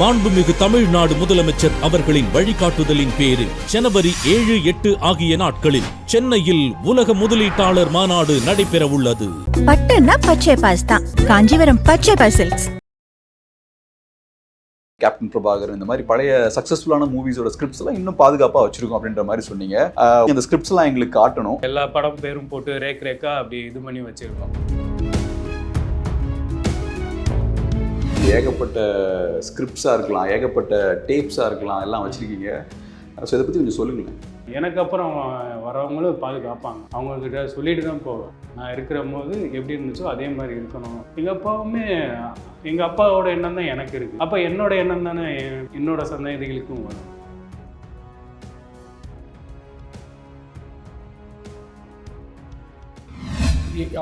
மாண்புமிகு தமிழ்நாடு முதலமைச்சர் அவர்களின் வழிகாட்டுதலின் பேரில் ஜனவரி ஏழு எட்டு ஆகிய நாட்களில் சென்னையில் உலக முதலீட்டாளர் மாநாடு நடைபெறவுள்ளது பட்டுன்னா பச்சை பாஸ் தான். காஞ்சிபுரம் பச்சை கேப்டன் பிரபாகர் இந்த மாதிரி பழைய சக்சஸ்ஃபுல்லான மூவிஸோட ஸ்கிரிப்ட்ஸ் எல்லாம் இன்னும் பாதுகாப்பா வச்சிருக்கோம் அப்படின்ற மாதிரி சொன்னீங்க. இந்த ஸ்கிரிப்ட்ஸ் எல்லாம் எங்களுக்கு காட்டணும். எல்லா படம் பேரும் போட்டு ரேக் ரேக்கா அப்படி இது பண்ணி வச்சிருக்கோம். ஏகப்பட்ட ஸ்கிரிப்ட்ஸாக இருக்கலாம் ஏகப்பட்ட டேப்ஸாக இருக்கலாம் எல்லாம் வச்சுருக்கீங்க. ஸோ இதை பற்றி கொஞ்சம் சொல்லுங்களேன். எனக்கு அப்புறம் வரவங்களும் பாதுகாப்பாங்க. அவங்கக்கிட்ட சொல்லிட்டு தான் போவேன். நான் இருக்கிற போது எப்படி இருந்துச்சோ அதே மாதிரி இருக்கணும். எங்கள் அப்பாவுமே எங்கள் அப்பாவோட எண்ணம் தான் எனக்கு இருக்குது அப்போ என்னோட எண்ணம் தானே என்- என்னோட சந்தேகங்களுக்கும் வரும்.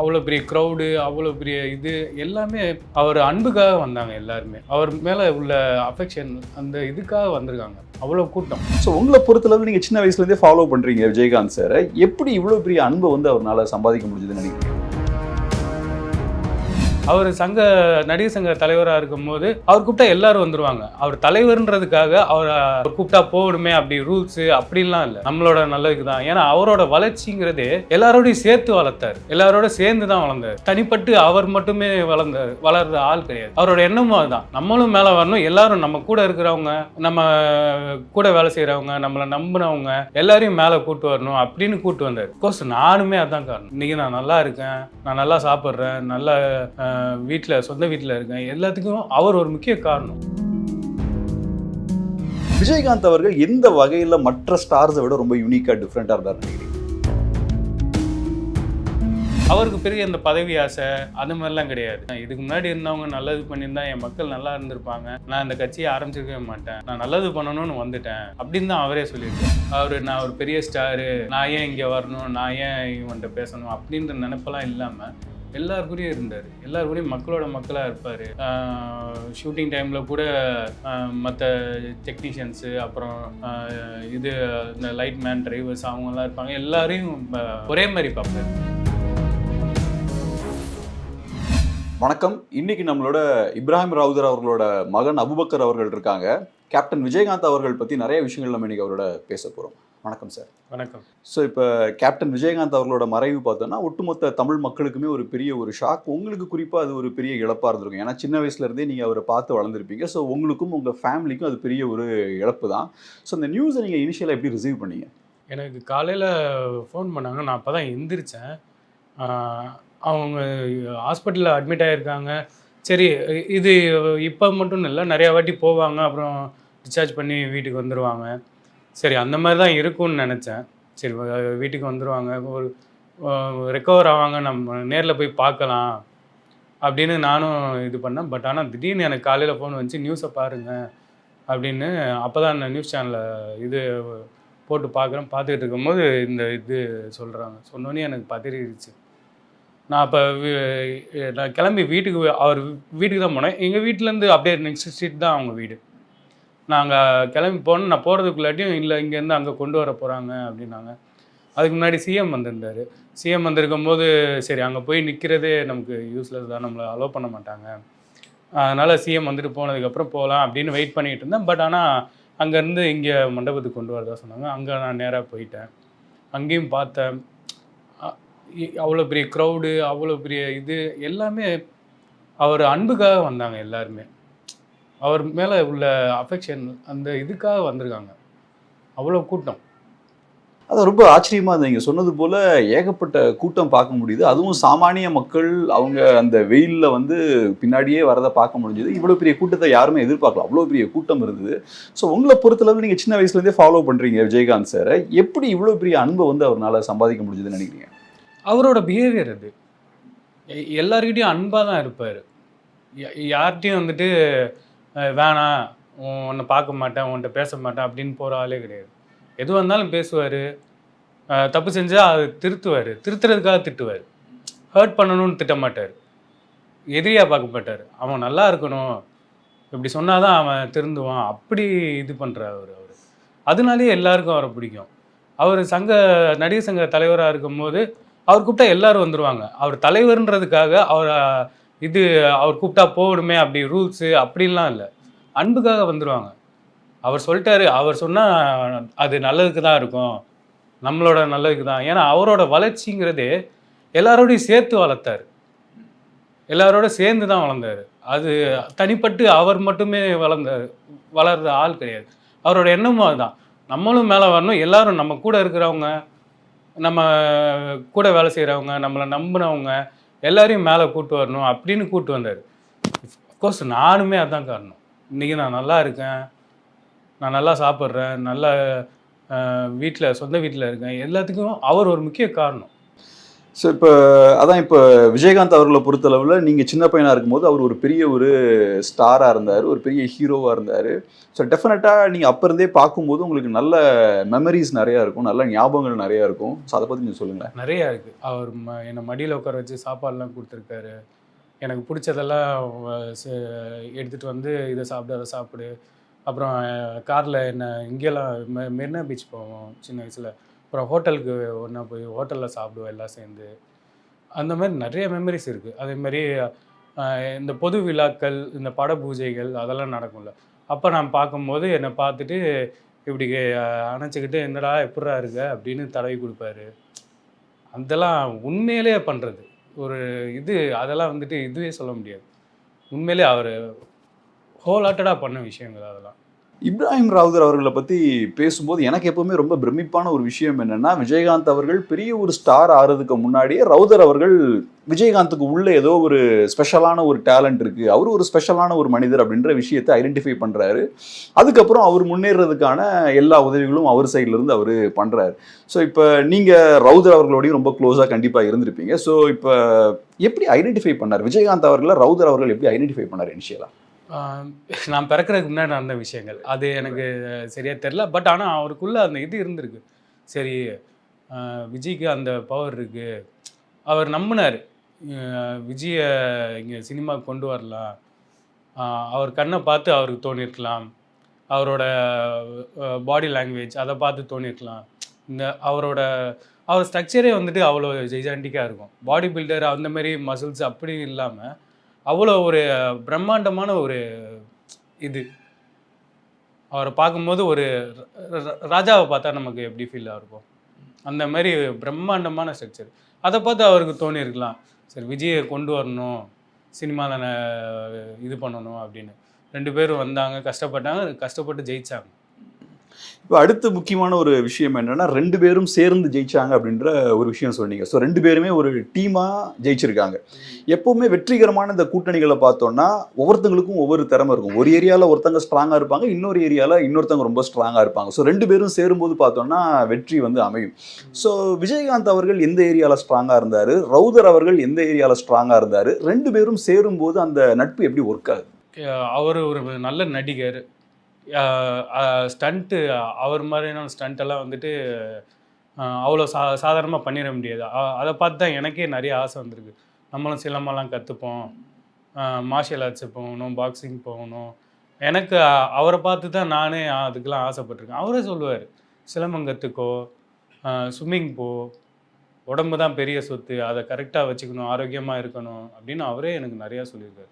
அவ்வளோ பெரிய க்ரௌடு அவ்வளோ பெரிய இது எல்லாமே அவர் அன்புக்காக வந்தாங்க எல்லாருமே. அவர் மேலே உள்ள அஃபெக்ஷன் அந்த இதுக்காக வந்திருக்காங்க. அவ்வளோ கூட்டம். ஸோ உங்களை பொறுத்தளவு நீங்கள் சின்ன வயசுலேருந்தே ஃபாலோ பண்ணுறீங்க விஜயகாந்த் சார் எப்படி இவ்வளோ பெரிய அன்பை வந்து அவரால் சம்பாதிக்க முடிஞ்சதுன்னு நினைக்கிறீங்க? அவர் சங்க நடிகர் சங்க தலைவராக இருக்கும்போது அவர் கூப்பிட்டா எல்லாரும் வந்துருவாங்க. அவர் தலைவர்ன்றதுக்காக அவர் கூப்பிட்டா போகணுமே அப்படி ரூல்ஸ் அப்படின்லாம் இல்லை. நம்மளோட நல்லதுக்கு தான். ஏன்னா அவரோட வளர்ச்சிங்கிறதே எல்லாரோடையும் சேர்த்து வளர்த்தார். எல்லாரோட சேர்ந்து தான் வளர்ந்தார். தனிப்பட்டு அவர் மட்டுமே வளர்ந்தார். வளர்ந்த ஆள் கிடையாது. அவரோட எண்ணமும் அதுதான். நம்மளும் மேலே வரணும். எல்லாரும் நம்ம கூட இருக்கிறவங்க நம்ம கூட வேலை செய்கிறவங்க நம்மளை நம்பினவங்க எல்லாரையும் மேலே கூட்டு வரணும் அப்படின்னு கூட்டு வந்தார். கோர்ஸ் நானுமே அதான் காரணம். இன்னைக்கு நான் நல்லா இருக்கேன். நான் நல்லா சாப்பிட்றேன். நல்லா வீட்டில் சொந்த வீட்டில் இருக்கேன். எல்லாத்துக்கும் அவர் ஒரு முக்கிய காரணம். விஜயகாந்த் அவர்கள் எந்த வகையில மற்ற ஸ்டார்ஸை விட ரொம்ப யூனிக்கா டிஃப்ரெண்டா இருந்தார் நினைக்கிறீங்க? அவருக்கு பெரிய இந்த பதவி ஆசை அது மாதிரிலாம் கிடையாது. இதுக்கு முன்னாடி இருந்தவங்க நல்லது பண்ணியிருந்தா என் மக்கள் நல்லா இருந்திருப்பாங்க. நான் இந்த கட்சியை ஆரம்பிச்சிருக்கவே மாட்டேன். நான் நல்லது பண்ணணும்னு வந்துட்டேன். அப்படின்னு தான் அவரே சொல்லியிருக்காரு. அவர் நான் ஒரு பெரிய ஸ்டாரு நான் ஏன் இங்கே வரணும்? நான் ஏன் இவன்கிட்ட பேசணும்? அப்படின்ற நினைப்பெல்லாம் இல்லாமல் எல்லார் இருந்தார். எல்லார் கூடயும் மக்களோட மக்களாக இருப்பார். ஷூட்டிங் டைமில் கூட மற்ற டெக்னீஷியன்ஸு அப்புறம் இது இந்த லைட் மேன் டிரைவர்ஸ் அவங்கெல்லாம் இருப்பாங்க. எல்லாரையும் ஒரே மாதிரி பார்ப்பார். வணக்கம். இன்னைக்கு நம்மளோட இப்ராஹிம் ராவுதர் அவர்களோட மகன் அபுபக்கர் அவர்கள் இருக்காங்க. கேப்டன் விஜயகாந்த் அவர்கள் பற்றி நிறைய விஷயங்கள் நம்ம இன்னைக்கு அவரோட பேச போகிறோம் வணக்கம் சார் வணக்கம். ஸோ இப்போ கேப்டன் விஜயகாந்த் அவர்களோட மறைவு பார்த்தோன்னா ஒட்டுமொத்த தமிழ் மக்களுக்குமே ஒரு பெரிய ஒரு ஷாக் உங்களுக்கு குறிப்பாக அது ஒரு பெரிய இழப்பாக இருந்திருக்கும். ஏன்னா சின்ன வயசுல இருந்தே நீங்கள் அவரை பார்த்து வளர்ந்துருப்பீங்க. ஸோ உங்களுக்கும் உங்கள் ஃபேமிலிக்கும் அது பெரிய ஒரு இழப்பு தான். ஸோ இந்த நியூஸை நீங்கள் இனிஷியலாக எப்படி ரிசீவ் பண்ணீங்க? எனக்கு காலையில் ஃபோன் பண்ணாங்க. நான் அப்போ தான் எந்திரிச்சேன் அவங்க ஹாஸ்பிட்டலில் அட்மிட் ஆகியிருக்காங்க சரி இது இப்போ மட்டும் இல்லை நிறையா வாட்டி போவாங்க. அப்புறம் டிஸ்சார்ஜ் பண்ணி வீட்டுக்கு வந்துடுவாங்க சரி அந்த மாதிரி தான் இருக்கும்னு நினச்சேன். சரி வீட்டுக்கு வந்துடுவாங்க ஒரு ரெக்கவர் ஆவாங்க. நம்ம நேரில் போய் பார்க்கலாம் அப்படின்னு நானும் இது பண்ணேன். பட் ஆனால் திடீர்னு எனக்கு காலையில் ஃபோன் வந்துச்சு நியூஸை பாருங்கள் அப்படின்னு அப்போ தான் அந்த நியூஸ் சேனலில் இது போட்டு பார்க்குறேன். பார்த்துக்கிட்டு இருக்கும்போது இந்த இது சொல்கிறாங்க சொன்னோன்னே எனக்கு பதறிடுச்சு. நான் அப்போ நான் கிளம்பி வீட்டுக்கு அவர் வீட்டுக்கு தான் போனேன். எங்கள் வீட்டிலேருந்து அப்படியே நெக்ஸ்ட் ஸ்ட்ரீட் தான் அவங்க வீடு. நாங்கள் கிளம்பி போனோம் நான் போகிறதுக்குள்ளாட்டியும் இல்லை இங்கேருந்து அங்கே கொண்டு வர போகிறாங்க அப்படின்னாங்க. அதுக்கு முன்னாடி சிஎம் வந்திருந்தார். சிஎம் வந்திருக்கும் போது சரி அங்கே போய் நிற்கிறதே நமக்கு யூஸ்லெஸ் தான். நம்மளை அலோவ் பண்ண மாட்டாங்க. அதனால் சிஎம் வந்துட்டு போனதுக்கப்புறம் போகலாம் அப்படின்னு வெயிட் பண்ணிகிட்டு இருந்தேன். பட் ஆனால் அங்கேருந்து இங்கே மண்டபத்துக்கு கொண்டு வரதா சொன்னாங்க. அங்கே நான் நேராக போயிட்டேன். அங்கேயும் பார்த்தேன். இ- அவ்வளோ பெரிய க்ரௌடு அவ்வளோ பெரிய இது எல்லாமே அவர் அன்புக்காக வந்தாங்க எல்லாருமே. அவர் மேலே உள்ள அஃபெக்ஷன் அந்த இதுக்காக வந்திருக்காங்க. அவ்வளோ கூட்டம். அது ரொம்ப ஆச்சரியமா இருந்தது. நீங்க சொன்னது போல ஏகப்பட்ட கூட்டம் பார்க்க முடியுது. அதுவும் சாமானிய மக்கள் அவங்க அந்த வெயில்ல வந்து பின்னாடியே வரதை பார்க்க முடிஞ்சது. இவ்வளவு பெரிய கூட்டத்தை யாருமே எதிர்பார்க்கல. அவ்வளோ பெரிய கூட்டம் இருந்தது. ஸோ உங்களை பொறுத்தளவு நீங்க சின்ன வயசுல இருந்தே ஃபாலோ பண்றீங்க விஜயகாந்த் சார் எப்படி இவ்வளவு பெரிய அன்பை வந்து அவரால் சம்பாதிக்க முடிஞ்சதுன்னு நினைக்கிறீங்க? அவரோட பிஹேவியர் அது. எ- எல்லார்கிட்டயும் அன்பாக தான் இருப்பார். யார்கிட்டையும் வந்துட்டு வேணாம் உன்னை பார்க்க மாட்டேன் உன்கிட்ட பேச மாட்டேன் அப்படின்னு போகிற ஆளே கிடையாது. எதுவாக இருந்தாலும் பேசுவார். தப்பு செஞ்சால் அது திருத்துவார். திருத்துறதுக்காக திட்டுவார். ஹர்ட் பண்ணணும்னு திட்ட மாட்டார். எதிரியாக பார்க்க மாட்டார். அவன் நல்லா இருக்கணும். இப்படி சொன்னால் தான் அவன் திருந்துவான். அப்படி இது பண்ணுறார் அவர் அவர். அதனாலேயே எல்லாருக்கும் அவரை பிடிக்கும். அவர் சங்க நடிகர் சங்க தலைவராக இருக்கும்போது அவர் கூப்பிட்டா எல்லாரும் வந்துருவாங்க. அவர் தலைவர்ன்றதுக்காக அவர் இது அவர் கூப்பிட்டா போகணுமே அப்படி ரூல்ஸு அப்படின்லாம் இல்லை. அன்புக்காக வந்துடுவாங்க அவர் சொல்லிட்டாரு அவர் சொன்னால் அது நல்லதுக்கு தான் இருக்கும். நம்மளோட நல்லதுக்கு தான். ஏன்னா அவரோட வளர்ச்சிங்கிறதே எல்லாரோடையும் சேர்த்து வளர்த்தாரு. எல்லாரோட சேர்ந்து தான் வளர்ந்தார். அது தனிப்பட்டு அவர் மட்டுமே வளர்ந்தார் வளர்ற ஆள் கிடையாது. அவரோட எண்ணமும் அதுதான். நம்மளும் மேலே வரணும். எல்லாரும் நம்ம கூட இருக்கிறவங்க நம்ம கூட வேலை செய்கிறவங்க நம்மளை நம்பினவங்க எல்லாரையும் மேலே கூட்டு வரணும் அப்படின்னு கூட்டு வந்தார். அஃப்கோர்ஸ் நானுமே அதான் காரணம். இன்றைக்கி நான் நல்லா இருக்கேன். நான் நல்லா சாப்பிட்றேன். நல்லா வீட்டில் சொந்த வீட்டில் இருக்கேன். எல்லாத்துக்கும் அவர் ஒரு முக்கிய காரணம். ஸோ இப்போ அதான் இப்போ விஜயகாந்த் அவர்களை பொறுத்தளவில் நீங்கள் சின்ன பையனாக இருக்கும்போது அவர் ஒரு பெரிய ஒரு ஸ்டாராக இருந்தார் ஒரு பெரிய ஹீரோவாக இருந்தார். ஸோ டெஃபினட்டாக நீங்கள் அப்போ இருந்தே பார்க்கும்போது உங்களுக்கு நல்ல மெமரிஸ் நிறையா இருக்கும் நல்ல ஞாபகங்கள் நிறையா இருக்கும். ஸோ அதை பற்றி நீங்கள் சொல்லுங்கள் நிறையா இருக்குது அவர் ம என்னை மடியில் உட்கார வச்சு சாப்பாடுலாம் கொடுத்துருக்காரு. எனக்கு பிடிச்சதெல்லாம் ச- எடுத்துகிட்டு வந்து இதை சாப்பிடு அதை சாப்பிடு. அப்புறம் காரில் என்ன இங்கெல்லாம் மெ மெரினா பீச் போவோம் சின்ன வயசில். அப்புறம் ஹோட்டலுக்கு ஒன்றா போய் ஹோட்டலில் சாப்பிடுவோம் எல்லாம் சேர்ந்து. அந்த மாதிரி நிறைய மெமரிஸ் இருக்குது அதே மாதிரி இந்த பொது விழாக்கள் இந்த பட பூஜைகள் அதெல்லாம் நடக்கும்ல. அப்போ நான் பார்க்கும்போது என்னை பார்த்துட்டு இப்படி அணைச்சிக்கிட்டு என்னடா எப்படிடா இருக்க அப்படின்னு தடவி கொடுப்பாரு. அதெல்லாம் உண்மையிலே பண்ணுறது ஒரு இது அதெல்லாம் வந்துட்டு இதுவே சொல்ல முடியாது. உண்மையிலே அவர் ஹோலாட்டடாக பண்ண விஷயங்கள் அதெல்லாம். இப்ராஹிம் ராவுதர் அவர்களை பற்றி பேசும்போது எனக்கு எப்பவுமே ரொம்ப பிரமிப்பான ஒரு விஷயம் என்னென்னா விஜயகாந்த் அவர்கள் பெரிய ஒரு ஸ்டார் ஆறதுக்கு முன்னாடியே ரவுதர் அவர்கள் விஜயகாந்துக்கு உள்ள ஏதோ ஒரு ஸ்பெஷலான ஒரு டேலண்ட் இருக்குது அவர் ஒரு ஸ்பெஷலான ஒரு மனிதர் அப்படின்ற விஷயத்தை ஐடென்டிஃபை பண்ணுறாரு அதுக்கப்புறம் அவர் முன்னேறதுக்கான எல்லா உதவிகளும் அவர் சைட்லேருந்து அவர் பண்ணுறாரு ஸோ இப்போ நீங்கள் ரவுதர் அவர்களோடையும் ரொம்ப க்ளோஸாக கண்டிப்பாக இருந்திருப்பீங்க. ஸோ இப்போ எப்படி ஐடென்டிஃபை பண்ணார்? விஜயகாந்த் அவர்களை ரவுதர் அவர்கள் எப்படி ஐடென்டிஃபை பண்ணார் இனிஷியலாக நான் பிறக்கிறதுக்கு முன்னாடி நடந்த விஷயங்கள். அது எனக்கு சரியாக தெரில பட் ஆனால் அவருக்குள்ளே அந்த இது இருந்திருக்கு. சரி விஜய்க்கு அந்த பவர் இருக்குது அவர் நம்பினார். விஜயை இங்கே சினிமாவுக்கு கொண்டு வரலாம். அவர் கண்ணை பார்த்து அவருக்கு தோணியிருக்கலாம் அவரோட பாடி லாங்குவேஜ் அதை பார்த்து தோணியிருக்கலாம் இந்த அவரோட அவர் ஸ்ட்ரக்சரே வந்துட்டு அவ்வளோ ஜெய்ஜாண்டிக்காக இருக்கும். பாடி பில்டர் அந்த மாதிரி மசில்ஸ் அப்படி இல்லாமல் அவ்வளோ ஒரு பிரம்மாண்டமான ஒரு இது. அவரை பார்க்கும்போது ஒரு ராஜாவை பார்த்தா நமக்கு எப்படி ஃபீலாக இருக்கும்? அந்த மாதிரி பிரம்மாண்டமான ஸ்ட்ரக்சர் அதை பார்த்து அவருக்கு தோணியிருக்கலாம் சரி விஜயை கொண்டு வரணும் சினிமாவில் இது பண்ணணும் அப்படின்னு. ரெண்டு பேரும் வந்தாங்க கஷ்டப்பட்டாங்க கஷ்டப்பட்டு ஜெயித்தாங்க இப்போ அடுத்த முக்கியமான ஒரு விஷயம் என்னன்னா ரெண்டு பேரும் சேர்ந்து ஜெயிச்சாங்க அப்படின்ற ஒரு விஷயம் சொன்னீங்க. ஸோ ரெண்டு பேருமே ஒரு டீமாக ஜெயிச்சிருக்காங்க. எப்பவுமே வெற்றிகரமான இந்த கூட்டணிகளை பார்த்தோம்னா ஒவ்வொருத்தங்களுக்கும் ஒவ்வொரு திறமை இருக்கும். ஒரு ஏரியாவில் ஒருத்தங்க ஸ்ட்ராங்காக இருப்பாங்க இன்னொரு ஏரியாவில் இன்னொருத்தங்க ரொம்ப ஸ்ட்ராங்காக இருப்பாங்க. ஸோ ரெண்டு பேரும் சேரும்போது பார்த்தோம்னா வெற்றி வந்து அமையும். ஸோ விஜயகாந்த் அவர்கள் எந்த ஏரியாவில் ஸ்ட்ராங்காக இருந்தார்? ரவுதர் அவர்கள் எந்த ஏரியாவில் ஸ்ட்ராங்காக இருந்தார்? ரெண்டு பேரும் சேரும்போது அந்த நட்பு எப்படி ஒர்க் ஆகுது? அவர் ஒரு நல்ல நடிகர். ஸ்டண்ட்டு அவர் மாதிரியான ஸ்டண்ட்டெல்லாம் வந்துட்டு அவ்வளோ சா சாதாரணமாக பண்ணிட முடியாது. அதை பார்த்து தான் எனக்கே நிறைய ஆசை வந்திருக்கு. நம்மளும் சிலம்பெல்லாம் கற்றுப்போம் மார்ஷியல் ஆர்ட்ஸ் போகணும் பாக்ஸிங் போகணும். எனக்கு அவரை பார்த்து தான் நானே அதுக்கெல்லாம் ஆசைப்பட்டிருக்கேன். அவரே சொல்லுவார் சிலம்பம் கற்றுக்கோ ஸ்விம்மிங் போ. உடம்பு தான் பெரிய சொத்து. அதை கரெக்டாக வச்சுக்கணும் ஆரோக்கியமாக இருக்கணும். அப்படின்னு அவரே எனக்கு நிறையா சொல்லியிருக்காரு.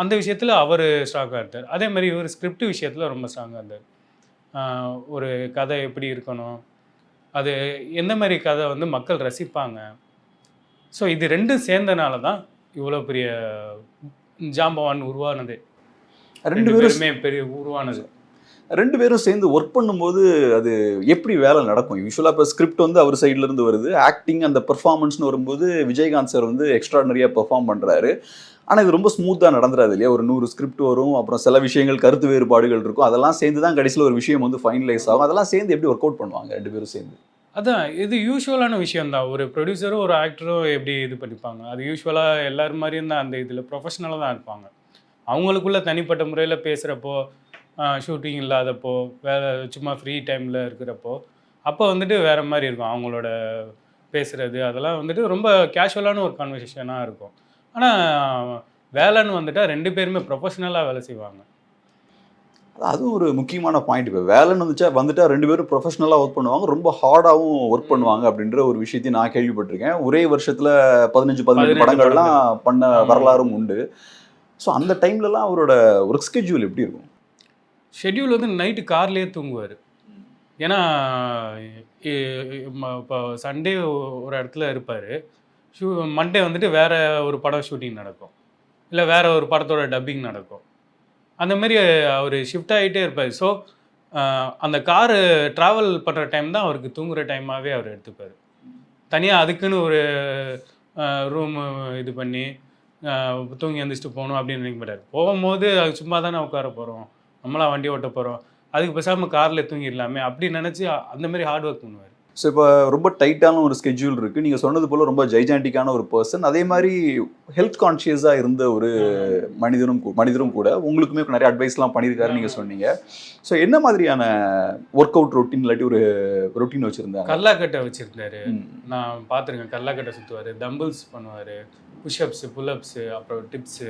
அந்த விஷயத்தில் அவர் ஸ்ட்ராங்காக இருந்தார் அதே மாதிரி இவர் ஸ்கிரிப்ட் விஷயத்தில் ரொம்ப ஸ்ட்ராங்காக இருந்தார். ஒரு கதை எப்படி இருக்கணும்? அது எந்த மாதிரி கதை வந்து மக்கள் ரசிப்பாங்க? ஸோ இது ரெண்டும் சேர்ந்தனால தான் இவ்வளோ பெரிய ஜாம்பவான் உருவானது. ரெண்டு பேரும் பெரிய உருவானது. ரெண்டு பேரும் சேர்ந்து ஒர்க் பண்ணும்போது அது எப்படி வேலை நடக்கும்? யூஸ்வலாக இப்போ ஸ்கிரிப்ட் வந்து அவர் சைடுல இருந்து வருது. ஆக்டிங் அந்த பெர்ஃபார்மன்ஸ்னு வரும்போது விஜயகாந்த் சார் வந்து எக்ஸ்ட்ராடனரியாக பெர்ஃபார்ம் பண்ணுறாரு ஆனால் இது ரொம்ப ஸ்மூத்தாக நடந்துடாது இல்லையா? ஒரு நூறு ஸ்கிரிப்ட் வரும் அப்புறம் சில விஷயங்கள் கருத்து வேறுபாடுகள் இருக்கும். அதெல்லாம் சேர்ந்து தான் கடைசியில் ஒரு விஷயம் வந்து ஃபைனலைஸ் ஆகும். அதெல்லாம் சேர்ந்து எப்படி ஒர்க் அவுட் பண்ணுவாங்க ரெண்டு பேரும் சேர்ந்து? அதான் இது யூஸ்வலான விஷயம்தான். ஒரு ப்ரொடியூசரும் ஒரு ஆக்டரும் எப்படி இது பண்ணிப்பாங்க? அது யூஸ்வலாக எல்லாரும் மாதிரியும் தான் அந்த இதில் ப்ரொஃபஷனலாக தான் இருப்பாங்க. அவங்களுக்குள்ள தனிப்பட்ட முறையில் பேசுகிறப்போ ஷூட்டிங் இல்லாதப்போ வேறு சும்மா ஃப்ரீ டைமில் இருக்கிறப்போ அப்போ வந்துட்டு வேறு மாதிரி இருக்கும். அவங்களோட பேசுகிறது அதெல்லாம் வந்துட்டு ரொம்ப கேஷுவலான ஒரு கான்வர்சேஷனாக இருக்கும். ஆனால் வேலைன்னு வந்துட்டால் ரெண்டு பேருமே ப்ரொஃபஷனலாக வேலை செய்வாங்க. அதுவும் ஒரு முக்கியமான பாயிண்ட் இப்போ வேலைன்னு வந்துச்சா வந்துட்டா ரெண்டு பேரும் ப்ரொஃபஷனலாக ஒர்க் பண்ணுவாங்க. ரொம்ப ஹார்டாகவும் ஒர்க் பண்ணுவாங்க அப்படின்ற ஒரு விஷயத்தையும் நான் கேள்விப்பட்டிருக்கேன். ஒரே வருஷத்தில் பதினஞ்சு பதினெட்டு பதினெட்டு படங்கள்லாம் பண்ண. வரலாறும் உண்டு. ஸோ அந்த டைம்லலாம் அவரோட ஒர்க் ஸ்கெட்யூல் எப்படி இருக்கும்? ஷெட்யூல் வந்து நைட்டு கார்லேயே தூங்குவார். ஏன்னா இப்போ சண்டே ஒரு இடத்துல இருப்பார். ஷூ மண்டே வந்துட்டு வேறு ஒரு படம் ஷூட்டிங் நடக்கும். இல்லை வேறு ஒரு படத்தோட டப்பிங் நடக்கும். அந்த மாதிரி அவர் ஷிஃப்ட் ஆகிட்டே இருப்பார். ஸோ அந்த காரு ட்ராவல் பண்ணுற டைம் தான் அவருக்கு தூங்குற டைமாகவே அவர் எடுத்துப்பார். தனியாக அதுக்குன்னு ஒரு ரூம் இது பண்ணி தூங்கி எந்திரிச்சிட்டு போகணும் அப்படின்னு நினைக்க மாட்டார். போகும்போது அது சும்மா தானே உட்கார போகிறோம் நம்மளாம் வண்டி ஓட்ட போகிறோம் அதுக்கு பேசாமல் காரில் தூங்கிடலாமே அப்படி நினச்சி அந்த மாதிரி ஹார்ட் ஒர்க் பண்ணுவார். ஸோ இப்போ ரொம்ப டைட்டான ஒரு ஸ்கெட்யூல் இருக்குது நீங்கள் சொன்னது போல் ரொம்ப ஜைஜாண்டிக்கான ஒரு பர்சன் அதே மாதிரி ஹெல்த் கான்ஷியஸாக இருந்த ஒரு மனிதனும் மனிதரும் கூட உங்களுக்குமே நிறைய அட்வைஸ்லாம் பண்ணியிருக்காரு நீங்கள் சொன்னீங்க. ஸோ என்ன மாதிரியான ஒர்க் அவுட் ரொட்டீன் இல்லாட்டி ஒரு ரொட்டீன் வச்சுருந்தாங்க? கல்லாக்கட்டை வச்சுருந்தாரு. நான் பார்த்துருக்கேன் கல்லாக்கட்டை சுற்றுவார் தம்பிள்ஸ் பண்ணுவார் புஷ்அப்ஸு புல்அப்ஸு அப்புறம் டிப்ஸு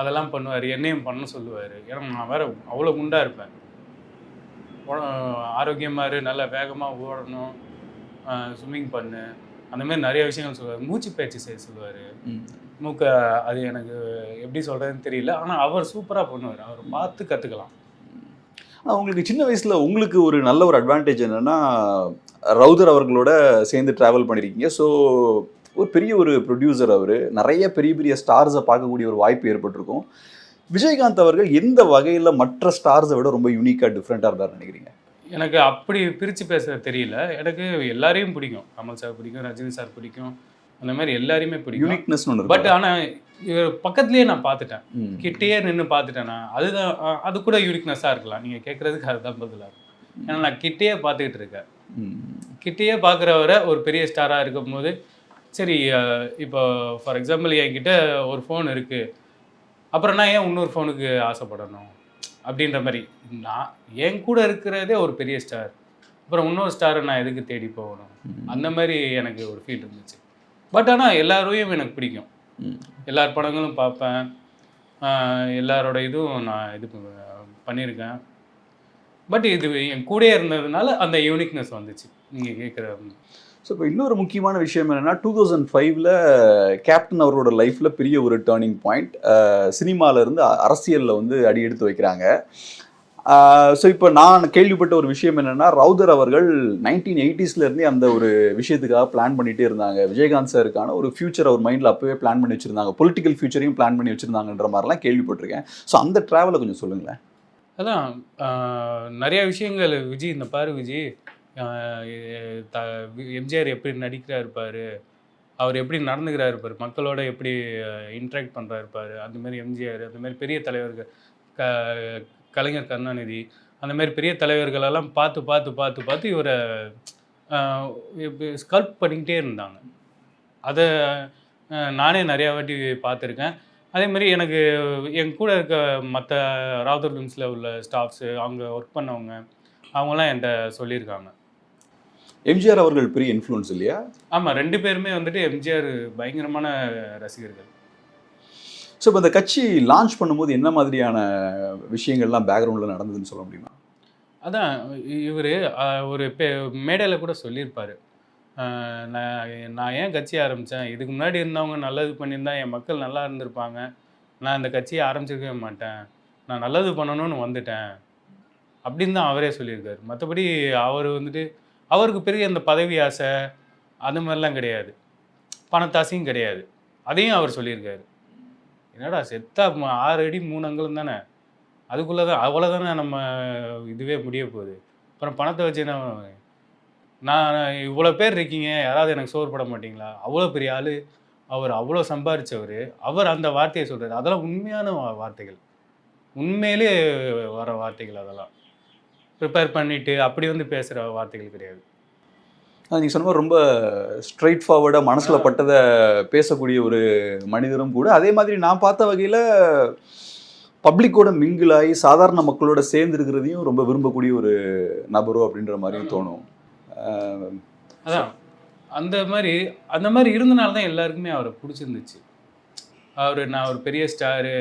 அதெல்லாம் பண்ணுவார் என்னையும் பண்ண சொல்லுவார். ஏன்னா நான் வேற அவ்வளோ குண்டாக இருப்பேன். ஆரோக்கியமாக இரு நல்லா வேகமாக ஓடணும் ஸ்விம்மிங் பண்ணு. அந்த மாதிரி நிறைய விஷயங்கள் சொல்லுவார். மூச்சு பயிற்சி செய்ய சொல்லுவார். மூக்க அது எனக்கு எப்படி சொல்கிறதுன்னு தெரியல. ஆனால் அவர் சூப்பராக பண்ணுவார். அவர் பார்த்து கற்றுக்கலாம் ஆனால் உங்களுக்கு சின்ன வயசில் உங்களுக்கு ஒரு நல்ல ஒரு அட்வான்டேஜ் என்னென்னா ரவுதர் அவர்களோட சேர்ந்து ட்ராவல் பண்ணியிருக்கீங்க ஸோ ஒரு பெரிய ஒரு ப்ரொடியூசர் அவர். நிறைய பெரிய பெரிய ஸ்டார்ஸை பார்க்கக்கூடிய ஒரு வாய்ப்பு ஏற்பட்டிருக்கும். விஜயகாந்த் அவர்கள் எந்த வகையில் மற்ற ஸ்டார்ஸை விட ரொம்ப யூனிக்காக டிஃப்ரெண்ட்டாக இருந்தார் நினைக்கிறீங்க? எனக்கு அப்படி பிரித்து பேச தெரியல. எனக்கு எல்லாரையும் பிடிக்கும். கமல் சார் பிடிக்கும் ரஜினி சார் பிடிக்கும். அந்த மாதிரி எல்லாரையுமே பிடிக்கும். யூனிக்னஸ் ஒன்று பட் ஆனால் இவர் பக்கத்துலேயே நான் பார்த்துட்டேன். கிட்டேயே நின்று பார்த்துட்டேன்னா அதுதான் அது கூட யூனிக்னஸாக இருக்கலாம். நீங்கள் கேட்குறதுக்கு அதுதான் பதிலாக இருக்கும். ஏன்னா நான் கிட்டேயே பார்த்துக்கிட்டு இருக்கேன். கிட்டேயே பார்க்குறவரை ஒரு பெரிய ஸ்டாராக இருக்கும்போது சரி இப்போ ஃபார் எக்ஸாம்பிள் என்கிட்ட ஒரு ஃபோன் இருக்குது அப்புறம் நான் ஏன் இன்னொரு ஃபோனுக்கு ஆசைப்படணும்? அப்படின்ற மாதிரி. நான் என் கூட இருக்கிறதே ஒரு பெரிய ஸ்டார் அப்புறம் இன்னொரு ஸ்டாரை நான் எதுக்கு தேடி போகணும்? அந்த மாதிரி எனக்கு ஒரு ஃபீல் இருந்துச்சு. பட் ஆனால் எல்லாரையும் எனக்கு பிடிக்கும். எல்லார் படங்களும் பார்ப்பேன். எல்லாரோட இதுவும் நான் இது பண்ணியிருக்கேன். பட் இது என் கூடயே இருந்ததுனால அந்த யூனிக்னஸ் வந்துச்சு. நீங்கள் கேட்குற ஸோ இப்போ இன்னொரு முக்கியமான விஷயம் என்னென்னா டூ தௌசண்ட் ஃபைவ்ல கேப்டன் அவரோட லைஃப்பில் பெரிய ஒரு டேர்னிங் பாயிண்ட் சினிமாவிலேருந்து அரசியலில் வந்து அடி எடுத்து வைக்கிறாங்க. ஸோ இப்போ நான் கேள்விப்பட்ட ஒரு விஷயம் என்னென்னா ரவுதர் அவர்கள் நைன்டீன் எயிட்டிஸ்லேருந்தே அந்த ஒரு விஷயத்துக்காக பிளான் பண்ணிகிட்டே இருந்தாங்க. விஜயகாந்த் சாருக்கான ஒரு ஃபியூச்சர் அவர் மைண்டில் அப்போவே பிளான் பண்ணி வச்சுருந்தாங்க. பொலிட்டிக்கல் ஃபியூச்சரையும் பிளான் பண்ணி வச்சுருந்தாங்கன்ற மாதிரிலாம் கேள்விப்பட்டிருக்கேன். ஸோ அந்த ட்ராவலை கொஞ்சம் சொல்லுங்களேன். அதான் நிறையா நிறைய விஷயங்கள் விஜய் இந்த பாரு விஜய் த- எம்ஜிஆர் எப்படி நடிக்கிறார் இருப்பார் அவர் எப்படி நடந்துக்கிறாரு இருப்பார் மக்களோட எப்படி இன்ட்ராக்ட் பண்ணுறா இருப்பார் அந்தமாரி எம்ஜிஆர் அந்தமாரி பெரிய தலைவர்கள் க கலைஞர் கருணாநிதி அந்தமாரி பெரிய தலைவர்களெல்லாம் பார்த்து பார்த்து பார்த்து பார்த்து இவரை ஸ்கல்ப் பண்ணிக்கிட்டே இருந்தாங்க. அதை நானே நிறையா வாட்டி பார்த்துருக்கேன். அதே மாதிரி எனக்கு என் கூட இருக்க மற்ற ராவுதர் ஃபிலிம்ஸில் உள்ள ஸ்டாஃப்ஸு அவங்க ஒர்க் பண்ணவங்க அவங்களாம் என்கிட்ட சொல்லியிருக்காங்க. எம்ஜிஆர் அவர்கள் பெரிய இன்ஃப்ளூயன்ஸ் இல்லையா? ஆமாம் ரெண்டு பேருமே வந்துட்டு எம்ஜிஆர் பயங்கரமான ரசிகர்கள். ஸோ இப்போ இந்த கட்சி லான்ச் பண்ணும்போது என்ன மாதிரியான விஷயங்கள்லாம் பேக்ரவுண்டில் நடந்ததுன்னு சொல்ல முடியுமா? அதான் இவர் ஒரு பே மேடையில் கூட சொல்லியிருப்பார். நான் நான் ஏன் கட்சி ஆரம்பித்தேன் இதுக்கு முன்னாடி இருந்தவங்க நல்லது பண்ணியிருந்தா என் மக்கள் நல்லா இருந்திருப்பாங்க. நான் இந்த கட்சியை ஆரம்பிச்சிருக்கவே மாட்டேன். நான் நல்லது பண்ணணும்னு வந்துட்டேன். அப்படின்னு தான் அவரே சொல்லியிருக்காரு. மற்றபடி அவர் வந்துட்டு அவருக்கு பெரிய அந்த பதவி ஆசை அந்த மாதிரிலாம் கிடையாது. பணத்தாசையும் கிடையாது. அதையும் அவர் சொல்லியிருக்காரு. என்னடா செத்தா ஆறு அடி மூணு அங்கலம் தானே? அதுக்குள்ளே தான் அவ்வளோதானே நம்ம இதுவே முடிய போகுது. அப்புறம் பணத்தை வச்சு என்ன நான் இவ்வளோ பேர் இருக்கீங்க யாராவது எனக்கு சோறு மாட்டீங்களா? அவ்வளோ பெரிய ஆள். அவர் அவ்வளோ சம்பாதிச்சவர் அவர் அந்த வார்த்தையை சொல்கிறார் அதெல்லாம் உண்மையான வா- வார்த்தைகள். உண்மையிலே வர வார்த்தைகள் அதெல்லாம். ப்ரிப்பேர் பண்ணிட்டு அப்படி வந்து பேசுகிற வார்த்தைகள் கிடையாது. நீங்கள் சொன்ன ரொம்ப ஸ்ட்ரைட் ஃபார்வர்டாக மனசில் பட்டதை பேசக்கூடிய ஒரு மனிதரும் கூட. அதே மாதிரி நான் பார்த்த வகையில் பப்ளிக்கோட மிங்கிள் ஆகி சாதாரண மக்களோட சேர்ந்து இருக்கிறதையும் ரொம்ப விரும்பக்கூடிய ஒரு நபரோ அப்படின்ற மாதிரியும் தோணும். அதான். அந்த மாதிரி அந்த மாதிரி இருந்தனால தான் எல்லாருக்குமே அவரை பிடிச்சிருந்துச்சு. அவர் நான் ஒரு பெரிய ஸ்டாரு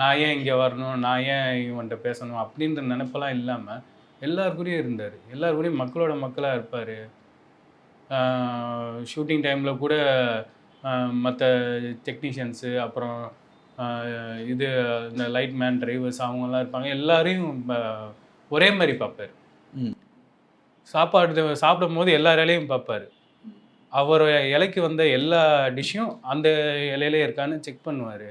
நான் ஏன் இங்கே வரணும் நான் ஏன் இவன்கிட்ட பேசணும் அப்படின்ற நினைப்பெல்லாம் இல்லாமல் எல்லாருக்கூடயும் இருந்தார். எல்லாருக்கூடயும் மக்களோட மக்களாக இருப்பார். ஷூட்டிங் டைமில் கூட மற்ற டெக்னீஷியன்ஸு அப்புறம் இது இந்த லைட் மேன் டிரைவர்ஸ் அவங்கெல்லாம் இருப்பாங்க. எல்லாரையும் ஒரே மாதிரி பார்ப்பாரு. ம். சாப்பாடு சாப்பிடும் போது எல்லா இலையும் பார்ப்பாரு. அவர் இலைக்கு வந்த எல்லா டிஷ்ஷும் அந்த இலையிலே இருக்கான்னு செக் பண்ணுவார்.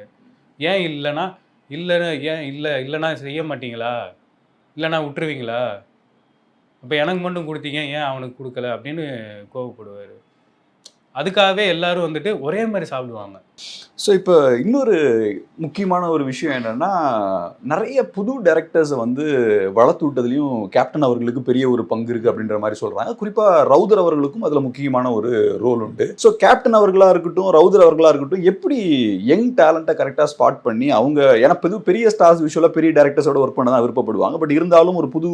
ஏன் இல்லைன்னா இல்லைன்னா ஏன் இல்லை இல்லைன்னா செய்ய மாட்டீங்களா? இல்லைண்ணா விட்டுருவீங்களா? அப்போ எனக்கு மட்டும் கொடுத்தீங்க ஏன் அவனுக்கு கொடுக்கல? அப்படின்னு கோவப்படுவார். அதுக்காகவே எல்லாரும் வந்துட்டு ஒரே மாதிரி சாப்பிடுவாங்க. ஸோ இப்போ இன்னொரு முக்கியமான ஒரு விஷயம் என்னன்னா நிறைய புது டேரக்டர்ஸை வந்து வளர்த்து விட்டதுலையும் கேப்டன் அவர்களுக்கு பெரிய ஒரு பங்கு இருக்கு அப்படின்ற மாதிரி சொல்றாங்க. குறிப்பா ரவுதர் அவர்களுக்கும் அதுல முக்கியமான ஒரு ரோல் உண்டு. ஸோ கேப்டன் அவர்களா இருக்கட்டும் ரவுதர் அவர்களா இருக்கட்டும் எப்படி யங் டேலண்ட்டை கரெக்டாக ஸ்பாட் பண்ணி அவங்க ஏன்னா பெரிய பெரிய ஸ்டார்ஸ் விஷுவலாக பெரிய டேரக்டர்ஸோட ஒர்க் பண்ண தான் விருப்பப்படுவாங்க. பட் இருந்தாலும் ஒரு புது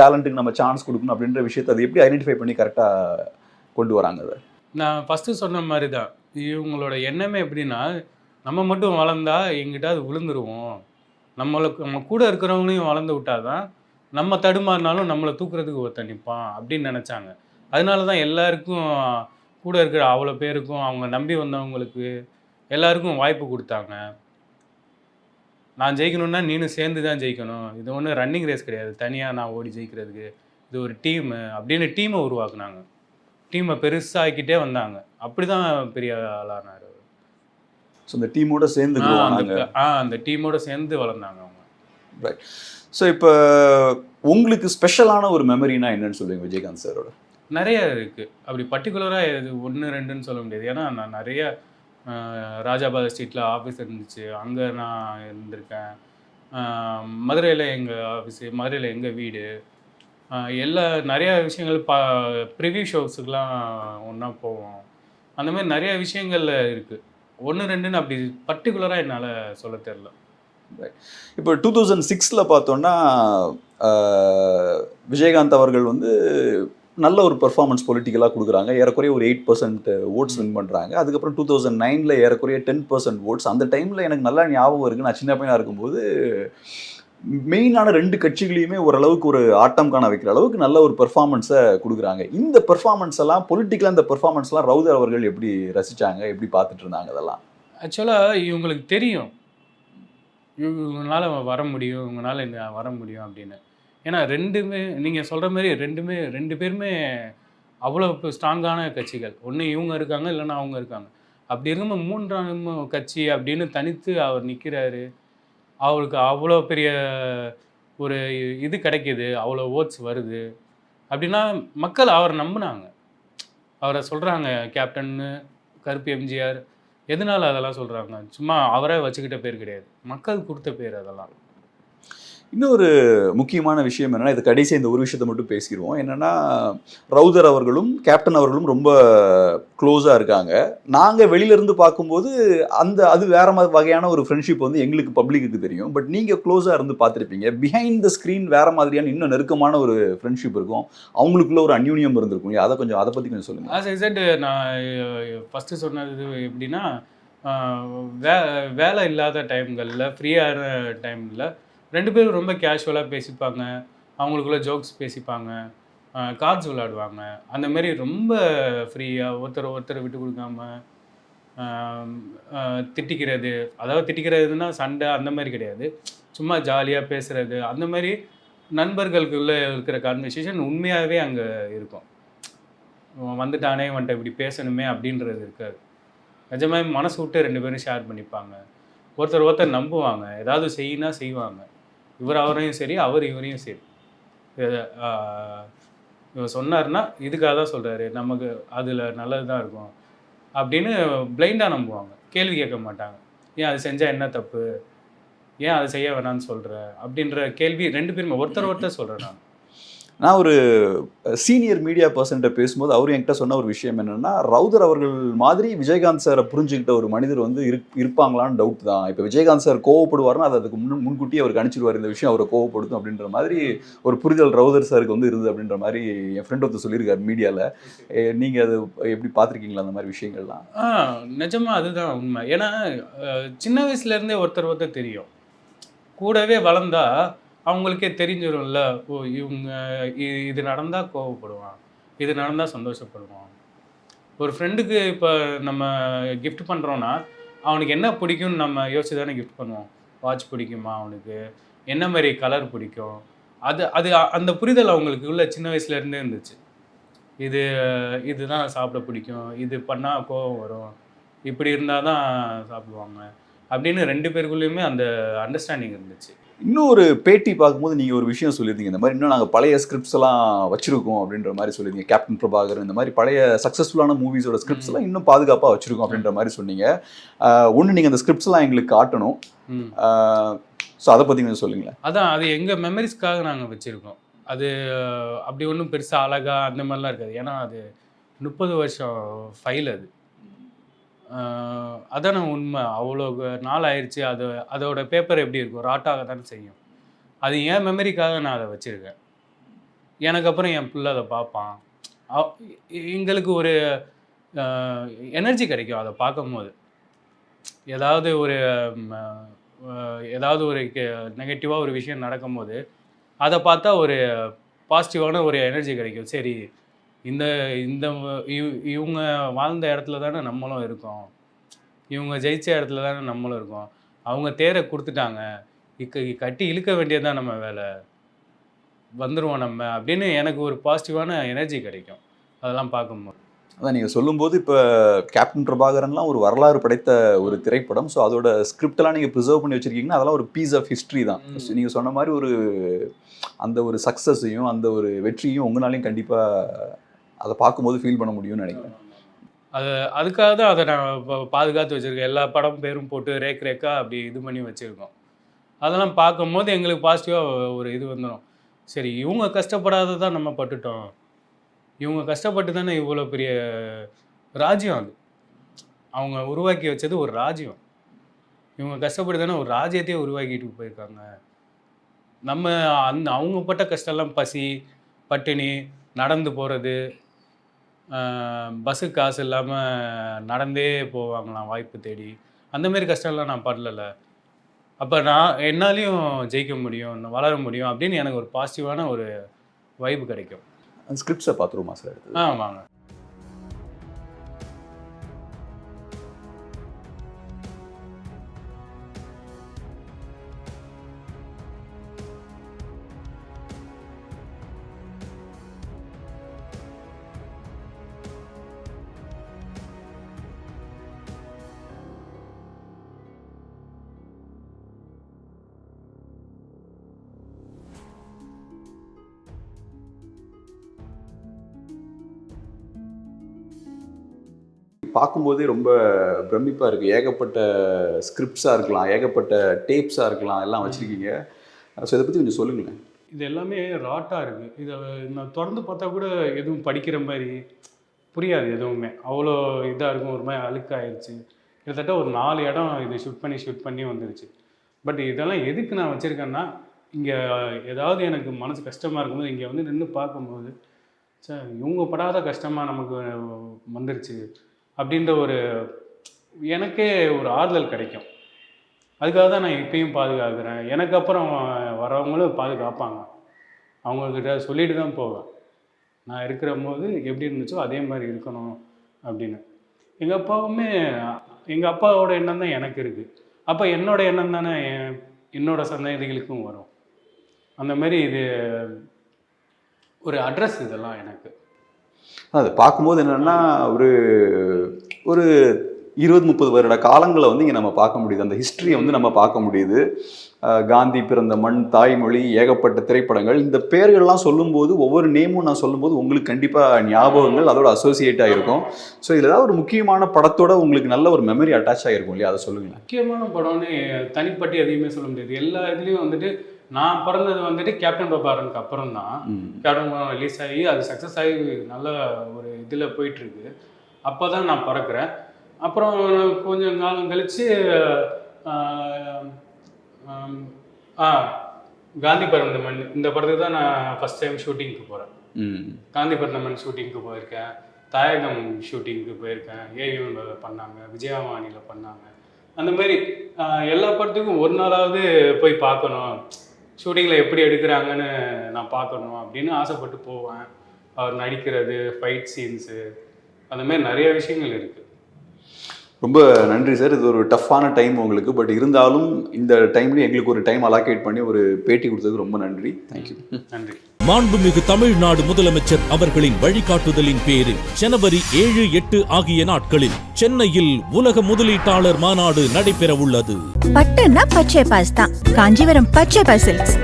டேலண்ட்டுக்கு நம்ம சான்ஸ் கொடுக்கணும் அப்படின்ற விஷயத்தை அதை எப்படி ஐடென்டிஃபை பண்ணி கரெக்டாக கொண்டு வராங்க அதை? நான் ஃபஸ்ட்டு சொன்ன மாதிரி தான் இவங்களோட எண்ணமே எப்படின்னா நம்ம மட்டும் வளர்ந்தா எங்கிட்ட அது விழுந்துருவோம். நம்மளுக்கு நம்ம கூட இருக்கிறவங்களையும் வளர்ந்து விட்டாதான் நம்ம தடுமாறினாலும் நம்மளை தூக்குறதுக்கு ஒருத்தன் நிற்பான் அப்படின்னு நினச்சாங்க. அதனால தான் எல்லாருக்கும் கூட இருக்கிற அவ்வளோ பேருக்கும் அவங்க நம்பி வந்தவங்களுக்கு எல்லாருக்கும் வாய்ப்பு கொடுத்தாங்க. நான் ஜெயிக்கணும்னா நீனும் சேர்ந்து தான் ஜெயிக்கணும். இது ஒன்றும் ரன்னிங் ரேஸ் கிடையாது. தனியாக நான் ஓடி ஜெயிக்கிறதுக்கு. இது ஒரு டீமு அப்படின்னு டீமை உருவாக்குனாங்க. டீமை பெருசாக்கிட்டே வந்தாங்க. அப்படி தான் பெரிய ஆளானார். ஸோ இந்த டீமோட சேர்ந்து ஆ, அந்த அந்த டீமோட சேர்ந்து வளர்ந்தாங்க அவங்க. ஸோ இப்போ உங்களுக்கு ஸ்பெஷலான ஒரு மெமரினா என்னன்னு சொல்லுவீங்க விஜயகாந்த் சாரோட. நிறைய இருக்கு. அப்படி பர்டிகுலராக இது ஒன்று ரெண்டுன்னு சொல்ல முடியாது. ஏன்னா நான் நிறைய ராஜாபாத ஸ்ட்ரீட்டில் ஆஃபீஸ் இருந்துச்சு. அங்கே நான் இருந்திருக்கேன். மதுரையில் எங்கள் ஆஃபீஸு மதுரையில் எங்கள் வீடு எல்லா நிறையா விஷயங்கள் பா ப்ரிவியூ ஷோஸுக்கெலாம் ஒன்றா போவோம். அந்த மாதிரி நிறைய விஷயங்கள்ல இருக்குது ஒன்று ரெண்டுன்னு அப்படி பர்டிகுலராக என்னால் சொல்ல தெரில இப்போ டூ தௌசண்ட் சிக்ஸில் பார்த்தோன்னா விஜயகாந்த் அவர்கள் வந்து நல்ல ஒரு பெர்ஃபார்மன்ஸ் பொலிட்டிக்கலாக கொடுக்குறாங்க. ஏறக்குறைய ஒரு எயிட் பர்சன்ட் ஓட்ஸ் வின் பண்ணுறாங்க அதுக்கப்புறம் டூ தௌசண்ட் நைனில் ஏறக்குறைய டென் பர்சன்ட் ஓட்ஸ் அந்த டைமில் எனக்கு நல்லா ஞாபகம் இருக்குது நான் சின்ன பையனாக இருக்கும்போது மெயினான ரெண்டு கட்சிகளையுமே ஓரளவுக்கு ஒரு ஆட்டம் காண வைக்கிற அளவுக்கு நல்ல ஒரு பெர்ஃபார்மன்ஸை கொடுக்குறாங்க. இந்த பெர்ஃபார்மன்ஸ் எல்லாம் பொலிட்டிக்கலாக இந்த பெர்ஃபார்மன்ஸ்லாம் ரவுதர் அவர்கள் எப்படி ரசிச்சாங்க எப்படி பார்த்துட்டு இருந்தாங்க அதெல்லாம்? ஆக்சுவலாக இவங்களுக்கு தெரியும். இவங்களால வர முடியும் இவங்களால என்ன வர முடியும் அப்படின்னு. ஏன்னா ரெண்டுமே நீங்கள் சொல்கிற மாதிரி ரெண்டுமே ரெண்டு பேருமே அவ்வளோ ஸ்ட்ராங்கான கட்சிகள். ஒன்று இவங்க இருக்காங்க இல்லைன்னா அவங்க இருக்காங்க. அப்படி இருக்கும்போது மூன்றாம் கட்சி அப்படின்னு தனித்து அவர் நிற்கிறாரு அவளுக்கு அவ்வளோ பெரிய ஒரு இது கிடைக்கிது அவ்வளோ ஓட்ஸ் வருது அப்படின்னா மக்கள் அவரை நம்பினாங்க. அவரை சொல்கிறாங்க கேப்டன்னு கருப்பு எம்ஜிஆர். எதனால அதெல்லாம் சொல்கிறாங்க சும்மா அவரே வச்சுக்கிட்ட பேர் கிடையாது. மக்கள் கொடுத்த பேர் அதெல்லாம். இன்னொரு முக்கியமான விஷயம் என்னென்னா இது கடைசி இந்த ஒரு விஷயத்தை மட்டும் பேசிடுவோம். என்னென்னா ரவுதர் அவர்களும் கேப்டன் அவர்களும் ரொம்ப க்ளோஸாக இருக்காங்க. நாங்கள் வெளியிலேருந்து பார்க்கும்போது அந்த அது வேற மாதிரி வகையான ஒரு ஃப்ரெண்ட்ஷிப் வந்து எங்களுக்கு பப்ளிக்கு தெரியும். பட் நீங்கள் க்ளோஸாக இருந்து பார்த்துருப்பீங்க. பிஹைண்ட் த ஸ்க்ரீன் வேறு மாதிரியான இன்னும் நெருக்கமான ஒரு ஃப்ரெண்ட்ஷிப் இருக்கும். அவங்களுக்குள்ள ஒரு அன்யூனியம் இருந்திருக்கும். இல்லையா? அதை கொஞ்சம் அதை பற்றி கொஞ்சம் சொல்லுங்கள் ஆஸ் எக்ஸாக்ட் நான் ஃபஸ்ட்டு சொன்னது எப்படின்னா வே வேலை இல்லாத டைம்களில் ஃப்ரீயான டைமில் ரெண்டு பேரும் ரொம்ப கேஷுவலாக பேசிப்பாங்க. அவங்களுக்குள்ள ஜோக்ஸ் பேசிப்பாங்க. கார்ட்ஸ் விளையாடுவாங்க. அந்த மாதிரி ரொம்ப ஃப்ரீயாக ஒருத்தர் ஒருத்தர் விட்டு கொடுக்காம திட்டிக்கிறது. அதாவது திட்டிக்கிறதுனா சண்டை அந்த மாதிரி கிடையாது. சும்மா ஜாலியாக பேசுகிறது அந்த மாதிரி நண்பர்களுக்குள்ளே இருக்கிற கான்வர்சேஷன் உண்மையாகவே அங்கே இருக்கும். வந்துட்டானே வந்துட்ட இப்படி பேசணுமே அப்படின்றது இருக்காது. நிஜமாக மனசு விட்டு ரெண்டு பேரும் ஷேர் பண்ணிப்பாங்க. ஒருத்தர் ஒருத்தர் நம்புவாங்க. ஏதாவது செய்யினா செய்வாங்க. இவர் அவரையும் சரி அவர் இவரையும் சரி. இவர் சொன்னார்னா இதுக்காக தான் சொல்கிறாரு நமக்கு அதில் நல்லது தான் இருக்கும் அப்படின்னு பிளைண்டாக நம்புவாங்க. கேள்வி கேட்க மாட்டாங்க. ஏன் அது செஞ்சால் என்ன தப்பு? ஏன் அதை செய்ய வேணாம்னு சொல்கிற அப்படின்ற கேள்வி ரெண்டு பேருமே ஒருத்தர் ஒருத்தர் சொல்கிறேன் நான். நான் ஒரு சீனியர் மீடியா பர்சன்ட்ட பேசும்போது அவர் என்கிட்ட சொன்ன ஒரு விஷயம் என்னென்னா ரவுதர் அவர்கள் மாதிரி விஜயகாந்த் சாரை புரிஞ்சுக்கிட்ட ஒரு மனிதர் வந்து இருப் இருப்பாங்களான்னு டவுட் தான். இப்போ விஜயகாந்த் சார் கோவப்படுவார்னா அது அதுக்கு முன் முன்கூட்டியே அவர் கணிச்சிடுவார் இந்த விஷயம் அவரை கோவப்படுத்தும் அப்படின்ற மாதிரி ஒரு புரிதல் ரவுதர் சாருக்கு வந்து இருந்தது அப்படின்ற மாதிரி என் ஃப்ரெண்ட் ஒருத்தர் சொல்லியிருக்காரு மீடியாவில் நீங்கள் அது எப்படி பார்த்துருக்கீங்களா அந்த மாதிரி விஷயங்கள்லாம்? ஆ அதுதான் உண்மை. ஏன்னா சின்ன வயசுலேருந்தே ஒருத்தர் ஒருத்தர் தெரியும். கூடவே வளர்ந்தா அவங்களுக்கே தெரிஞ்சிடும்ல ஓ இவங்க இது நடந்தால் கோவப்படுவான் இது நடந்தால் சந்தோஷப்படுவான். ஒரு ஃப்ரெண்டுக்கு இப்போ நம்ம கிஃப்ட் பண்ணுறோன்னா அவனுக்கு என்ன பிடிக்கும்னு நம்ம யோசிச்சு தானே கிஃப்ட் பண்ணுவோம். வாட்ச் பிடிக்குமா அவனுக்கு? என்ன மாதிரி கலர் பிடிக்கும்? அது அது அந்த புரிதல் அவங்களுக்கு உள்ள சின்ன வயசுலேருந்தே இருந்துச்சு. இது இதுதான் சாப்பிட பிடிக்கும் இது பண்ணால் கோவம் வரும் இப்படி இருந்தால் தான் சாப்பிடுவாங்க. அப்படின்னு ரெண்டு பேருக்குள்ளேயுமே அந்த அண்டர்ஸ்டாண்டிங் இருந்துச்சு. இன்னும் ஒரு பேட்டி பார்க்கும்போது நீங்கள் ஒரு விஷயம் சொல்லியிருந்தீங்க. இந்த மாதிரி இன்னும் நாங்கள் பழைய ஸ்கிரிப்ட்ஸ் எல்லாம் வச்சிருக்கோம் அப்படின்ற மாதிரி சொல்லியிருந்தீங்க. கேப்டன் பிரபாகர் இந்த மாதிரி பழைய சக்ஸஸ்ஃபுல்லான மூவிஸோட ஸ்கிரிப்ட்ஸ் எல்லாம் இன்னும் பாதுகாப்பாக வச்சிருக்கோம் அப்படின்ற மாதிரி சொன்னீங்க. ஒன்று நீங்கள் அந்த ஸ்கிரிப்ட்ஸ் எல்லாம் எங்களுக்கு காட்டணும். ஸோ அதை பற்றி கொஞ்சம் சொல்லுங்களேன். அதான் அது எங்கள் மெமரிஸ்க்காக நாங்கள் வச்சுருக்கோம். அது அப்படி ஒன்றும் பெருசாக அழகா அந்த மாதிரிலாம் இருக்காது. ஏன்னா அது முப்பது வருஷம் ஃபைல் அது. அதான உண்மை. அவ்வளோ நாள் ஆயிடுச்சு. அது அதோட பேப்பர் எப்படி இருக்கும்? ராட்டாக தானே செய்யும். அது என் மெமரிக்காக நான் அதை வச்சுருக்கேன். எனக்கு அப்புறம் என் பிள்ளை அதை பார்ப்பான். எங்களுக்கு ஒரு எனர்ஜி கிடைக்கும் அதை பார்க்கும்போது. ஏதாவது ஒரு ஏதாவது ஒரு நெகட்டிவாக ஒரு விஷயம் நடக்கும்போது அதை பார்த்தா ஒரு பாசிட்டிவான ஒரு எனர்ஜி கிடைக்கும். சரி இந்த இந்த இவ- இவங்க வாழ்ந்த இடத்துல தானே நம்மளும் இருக்கோம். இவங்க ஜெயிச்ச இடத்துல தானே நம்மளும் இருக்கோம். அவங்க தேரை கொடுத்துட்டாங்க. இக்க கட்டி இழுக்க வேண்டியது நம்ம வேலை. வந்துடுவோம் நம்ம அப்படின்னு எனக்கு ஒரு பாசிட்டிவான எனர்ஜி கிடைக்கும். அதெல்லாம் பார்க்கும்போது. அதான் நீங்கள் சொல்லும்போது இப்போ கேப்டன் பிரபாகரன்லாம் ஒரு வரலாறு படைத்த ஒரு திரைப்படம். ஸோ அதோட ஸ்கிரிப்டெல்லாம் நீங்கள் ப்ரிசர்வ் பண்ணி வச்சிருக்கீங்கன்னா அதெல்லாம் ஒரு பீஸ் ஆஃப் ஹிஸ்ட்ரி தான். நீங்கள் சொன்ன மாதிரி ஒரு அந்த ஒரு சக்ஸஸையும் அந்த ஒரு வெற்றியும் உங்களாலையும் கண்டிப்பாக அதை பார்க்கும்போது ஃபீல் பண்ண முடியும்னு நினைக்கிறேன். அது அதுக்காக தான் அதை நான் பாதுகாத்து வச்சுருக்கேன். எல்லா படம் பேரும் போட்டு ரேக் ரேக்காக அப்படி இது பண்ணி வச்சுருக்கோம். அதெல்லாம் பார்க்கும்போது எங்களுக்கு பாசிட்டிவாக ஒரு இது வந்துடும் சரி இவங்க கஷ்டப்படாததான் நம்ம பட்டுட்டோம். இவங்க கஷ்டப்பட்டு தானே இவ்வளோ பெரிய ராஜ்யம் அது. அவங்க உருவாக்கி வச்சது ஒரு ராஜ்யம். இவங்க கஷ்டப்பட்டு தானே ஒரு ராஜ்யத்தையே உருவாக்கிட்டு போயிருக்காங்க. நம்ம அந்த அவங்க பட்ட கஷ்டம்லாம் பசி பட்டினி நடந்து போகிறது பஸ்ஸுக்கு காசு இல்லாமல் நடந்தே போவாங்களாம் வாய்ப்பு தேடி. அந்த மாதிரி கஷ்டம்லாம் நான் படலல அப்போ நான் என்னாலையும் ஜெயிக்க முடியும் வளர முடியும் அப்படின்னு எனக்கு ஒரு பாசிட்டிவான ஒரு வைப்பு கிடைக்கும். அந்த ஸ்கிரிப்ட்ஸை பார்த்துருவோமா சார் எடுத்து? பார்க்கும்போதே ரொம்ப பிரமிப்பாக இருக்குது ஏகப்பட்ட ஸ்கிரிப்ட்ஸாக இருக்கலாம் ஏகப்பட்ட டேப்ஸாக இருக்கலாம் எல்லாம் வச்சுருக்கீங்க. ஸோ இதை பற்றி கொஞ்சம் சொல்லுங்களேன். இது எல்லாமே ராட்டாக இருக்குது இதை நான் திறந்து பார்த்தா கூட எதுவும் படிக்கிற மாதிரி புரியாது எதுவுமே. அவ்வளோ இதாக இருக்கும் ஒரு மாதிரி அழுக்காயிருச்சு. கிட்டத்தட்ட ஒரு நாலு இடம் இது ஷூட் பண்ணி ஷூட் பண்ணி வந்துருச்சு. பட் இதெல்லாம் எதுக்கு நான் வச்சுருக்கேன்னா இங்கே ஏதாவது எனக்கு மனசு கஷ்டமாக இருக்கும்போது இங்கே வந்து நின்று பார்க்கும்போது சார் இவங்க படாத கஷ்டமாக நமக்கு வந்துருச்சு. அப்படின்ற ஒரு எனக்கே ஒரு ஆறுதல் கிடைக்கும். அதுக்காக தான் நான் இப்பயும் பாதுகாக்கிறேன். எனக்கு அப்புறம் வரவங்களும் பாதுகாப்பாங்க. அவங்கக்கிட்ட சொல்லிட்டு தான் போவேன். நான் இருக்கிற போது எப்படி இருந்துச்சோ அதே மாதிரி இருக்கணும் அப்படின்னு. எங்கள் அப்பாவுமே எங்கள் அப்பாவோட எண்ணம் தான் எனக்கு இருக்குது அப்போ என்னோட எண்ணம் தானே என் என்னோட சந்ததிகளுக்கும் வரும். அந்த மாதிரி இது ஒரு அட்ரஸ் இதெல்லாம் எனக்கு. அது பார்க்கும்போது என்னென்னா ஒரு ஒரு இருபது முப்பது வருட காலங்களை வந்து இங்கே நம்ம பார்க்க முடியுது. அந்த ஹிஸ்ட்ரியை வந்து நம்ம பார்க்க முடியுது. காந்தி பிறந்த மண் தாய்மொழி ஏகப்பட்ட திரைப்படங்கள். இந்த பேர்கள்லாம் சொல்லும்போது ஒவ்வொரு நேமும் நான் சொல்லும்போது உங்களுக்கு கண்டிப்பாக ஞாபகங்கள் அதோட அசோசியேட் ஆகிருக்கும் ஸோ இதில் ஏதாவது ஒரு முக்கியமான படத்தோட உங்களுக்கு நல்ல ஒரு மெமரி அட்டாச் ஆகிருக்கும் இல்லையா? அதை சொல்லுங்களேன். முக்கியமான படம்னு தனிப்பட்டி எதையுமே சொல்ல முடியாது. எல்லா இதுலேயும் வந்துட்டு நான் பிறந்தது வந்துட்டு கேப்டன் பிரபாரனுக்கு அப்புறம் தான். கேப்டன் படம் ரிலீஸ் ஆகி அது சக்ஸஸ் ஆகி நல்ல ஒரு இதில் போயிட்டுருக்கு. அப்போ தான் நான் பிறக்கிறேன். அப்புறம் கொஞ்சம் காலம் கழித்து ஆ காந்தி பிறந்தமன் இந்த படத்துக்கு தான் நான் ஃபஸ்ட் டைம் ஷூட்டிங்க்கு போகிறேன் காந்தி பிறந்தமன் ஷூட்டிங்க்கு போயிருக்கேன். தாயகம் ஷூட்டிங்க்கு போயிருக்கேன். ஏவிஎம்ல பண்ணாங்க விஜயவாணியில் பண்ணாங்க. அந்த மாதிரி எல்லா படத்துக்கும் ஒரு நாளாவது போய் பார்க்கணும். ஷூட்டிங்கில் எப்படி எடுக்கிறாங்கன்னு நான் பார்க்கணும் அப்படின்னு ஆசைப்பட்டு போவேன். அவர் நடிக்கிறது ஃபைட் சீன்ஸு அந்த மாதிரி நிறைய விஷயங்கள் இருக்குது ரொம்ப நன்றி சார். இது ஒரு டஃப்பான டைம் உங்களுக்கு. பட் இருந்தாலும் இந்த டைம்லயும் எங்களுக்கு ஒரு டைம் அலாகேட் பண்ணி ஒரு பேட்டி கொடுத்ததுக்கு ரொம்ப நன்றி. தேங்க்யூ நன்றி. மாண்புமிகு தமிழ்நாடு முதலமைச்சர் அவர்களின் வழிகாட்டுதலின் பேரில் ஜனவரி ஏழு எட்டு ஆகிய நாட்களில் சென்னையில் உலக முதலீட்டாளர் மாநாடு நடைபெறவுள்ளது. பட்டுன்னா பச்சை பாஸ் தான். காஞ்சிபுரம் பச்சை பாசில்ஸ்